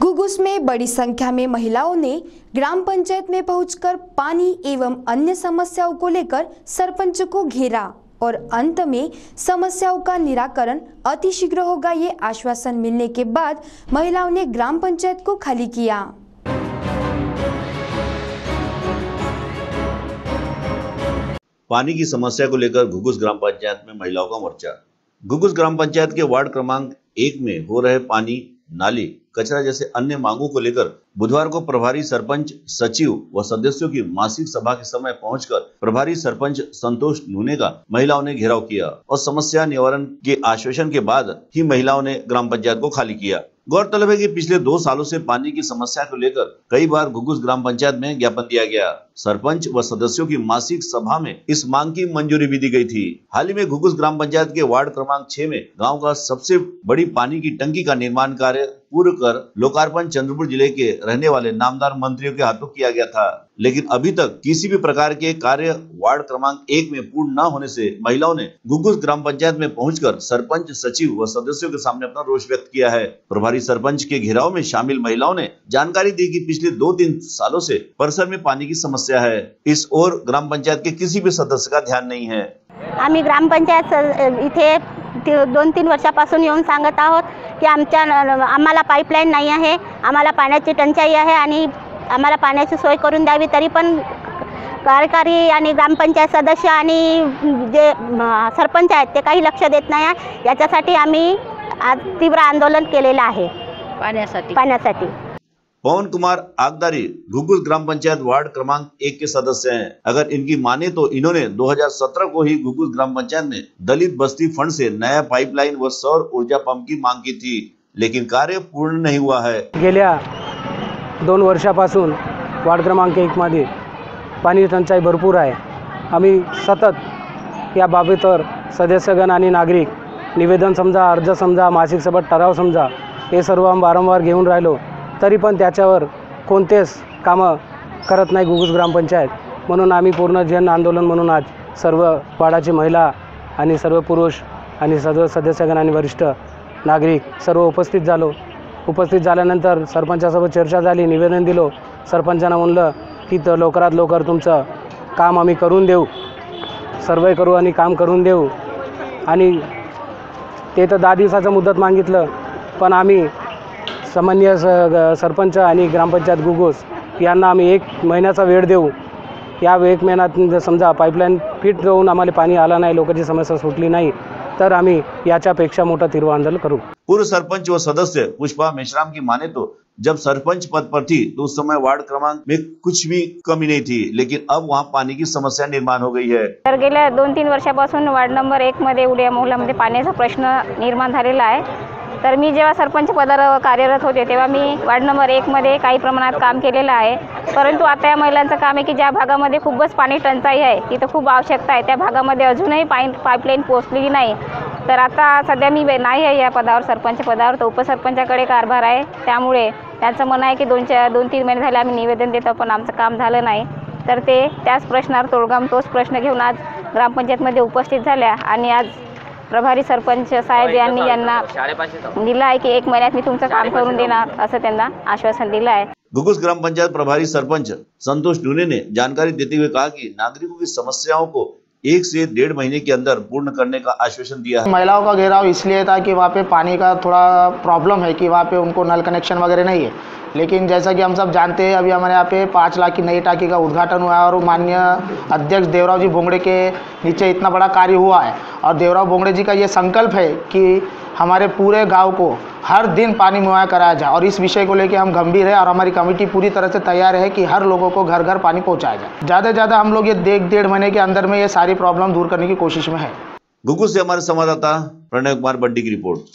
घुघुस में बड़ी संख्या में महिलाओं ने ग्राम पंचायत में पहुंचकर पानी एवं अन्य समस्याओं को लेकर सरपंच को घेरा और अंत में समस्याओं का निराकरण अतिशीघ्र होगा ये आश्वासन मिलने के बाद महिलाओं ने ग्राम पंचायत को खाली किया। पानी की समस्या को लेकर घुघुस ग्राम पंचायत में महिलाओं का मोर्चा। घुघुस ग्राम पंचायत के वार्ड क्रमांक एक में हो रहे पानी नाली, कचरा जैसे अन्य मांगों को लेकर बुधवार को प्रभारी सरपंच, सचिव व सदस्यों की मासिक सभा के समय पहुंचकर प्रभारी सरपंच संतोष नूने का महिलाओं ने घेराव किया और समस्या निवारण के आश्वासन के बाद ही महिलाओं ने ग्राम पंचायत को खाली किया। गौरतलब है कि पिछले दो सालों से पानी की समस्या को लेकर कई बार घुघुस ग्राम पंचायत में ज्ञापन दिया गया। सरपंच व सदस्यों की मासिक सभा में इस मांग की मंजूरी भी दी गई थी। हाल ही में घुघुस ग्राम पंचायत के वार्ड क्रमांक छह में गाँव का सबसे बड़ी पानी की टंकी का निर्माण कार्य पूर्ण कर लोकार्पण चंद्रपुर ज़िले के रहने वाले नामदार मंत्रियों के हाथों किया गया था। लेकिन अभी तक किसी भी प्रकार के कार्य वार्ड क्रमांक एक में पूर्ण न होने से महिलाओं ने घुघुस ग्राम पंचायत में पहुंचकर सरपंच, सचिव व सदस्यों के सामने अपना रोष व्यक्त किया है। प्रभारी सरपंच के घेराव में शामिल महिलाओं ने जानकारी दी कि पिछले दो तीन सालों से परिसर में पानी की समस्या है। इस ओर ग्राम पंचायत के किसी भी सदस्य का ध्यान नहीं है। आम्ही ग्रामपंचायत स- इथे दोन तीन वर्षापासून येऊन सांगत आहोत की आमच्या न- आम्हाला पाईपलाईन नाही आहे आम्हाला पाण्याची टंचाई आहे आणि आम्हाला पाण्याची सोय करून द्यावी तरी पण कार्यकारी आणि ग्रामपंचायत सदस्य आणि जे सरपंच आहेत ते काही लक्ष देत नाही याच्यासाठी आम्ही आज तीव्र आंदोलन केलेलं आहे. पाण्यासाठी. पाण्यासाठी. पवन कुमार आगदारी घुघुस ग्राम पंचायत वार्ड क्रमांक एक के सदस्य हैं। अगर इनकी माने तो इन्होंने 2017 को ही घुघुस ग्राम पंचायत में दलित बस्ती फंड से नया पाइपलाइन व सौर ऊर्जा पंप की मांग की थी, लेकिन कार्य पूर्ण नहीं हुआ है। गेल्या दोन वर्षापासून वार्ड क्रमांक एक एकमध्ये पाणी टंचाई भरपूर आहे. आम्ही सतत या बाबीवर सदस्यगण आणि नागरिक निवेदन समजा, अर्ज़ समजा, मासिक सभा, ठराव समजा, हे सर्व आम्ही वारंवार घेऊन राहिलो. तरी पण त्याच्यावर कोणतेच कामं करत नाही गुगुस ग्रामपंचायत. म्हणून आम्ही पूर्ण जन आंदोलन म्हणून आज सर्व वाडाची महिला आणि सर्व पुरुष आणि सर्व सदस्यगण आणि वरिष्ठ नागरिक सर्व उपस्थित झालो. उपस्थित झाल्यानंतर सरपंचासोबत चर्चा झाली निवेदन दिलो. सरपंचानं म्हणलं की तर लवकरात लवकर तुमचं काम आम्ही करून देऊ. सर्वे करू आणि काम करून देऊ. आणि ते तर दहा दिवसाचं मुदत मागितलं पण आम्ही सामान्य स सरपंच आणि ग्रामपंचायत गुगोस यांना आम्ही एक महिन्याचा वेळ देऊ. या एक महिन्यात जर समजा पाईपलाईन फिट होऊन आम्हाला पाणी आलं नाही लोकांची समस्या सुटली नाही तर आम्ही याच्यापेक्षा मोठं तीव्र आंदोलन करू. पूर्व सरपंच व सदस्य पुष्पा मेश्राम की माने तो जब सरपंच पद पर थी तो उस समय वार्ड क्रमांक में कुछ भी कमी नहीं थी लेकिन अब वहाँ पानी की समस्या निर्माण हो गई है। तर गेल्या दोन तीन वर्षापासून वार्ड नंबर एकमध्ये उड्या मोहल्ल्यामध्ये पाण्याचा प्रश्न निर्माण झालेला आहे. तर मी जेव्हा सरपंच पदावर कार्यरत होते तेव्हा मी वार्ड नंबर एकमध्ये काही प्रमाणात काम केलेलं आहे. परंतु आता या महिलांचं काम आहे की ज्या भागामध्ये खूपच पाणी टंचाई आहे तिथं खूप आवश्यकता आहे. त्या भागामध्ये अजूनही पाईन पाईपलाईन पोचलेली नाही. तर आता सध्या मी नाही आहे या पदावर सरपंच पदावर तर उपसरपंचाकडे कारभार आहे. त्यामुळे त्यांचं म्हणणं आहे की दोन चार दोन तीन महिने झाले आम्ही निवेदन देतो पण आमचं काम झालं नाही. तर ते त्याच प्रश्नावर तोडगाम तोच प्रश्न घेऊन आज ग्रामपंचायतमध्ये उपस्थित झाल्या आणि आज प्रभारी सरपंच साहेब यांनी यांना दिलं आहे की एक महिन्यात मी तुमचं काम करून देणार असं त्यांना आश्वासन दिलं आहे. घुघुस ग्राम पंचायत प्रभारी सरपंच संतोष नूने ने जानकारी देते हुए कहा कि नागरिकों की समस्याओं को एक से डेढ़ महीने के अंदर पूर्ण करने का आश्वासन दिया है। महिलाओं का घेराव इसलिए था कि वहाँ पे पानी का थोड़ा प्रॉब्लम है कि वहाँ पे उनको नल कनेक्शन वगैरह नहीं है। लेकिन जैसा कि हम सब जानते हैं, अभी हमारे यहाँ पे पाँच लाख की नई टाकी का उद्घाटन हुआ है और माननीय अध्यक्ष देवराव जी भोंगड़े के नीचे इतना बड़ा कार्य हुआ है। और देवराव भोंगड़े जी का ये संकल्प है कि हमारे पूरे गाँव को हर दिन पानी मुहैया कराया जाए और इस विषय को लेकर हम गंभीर है और हमारी कमेटी पूरी तरह से तैयार है कि हर लोगों को घर घर पानी पहुँचाया जाए। ज़्यादा से ज़्यादा हम लोग ये देख डेढ़ महीने के अंदर में ये सारी प्रॉब्लम दूर करने की कोशिश में है। घुघुस से हमारे संवाददाता प्रणय कुमार बड्डी की रिपोर्ट।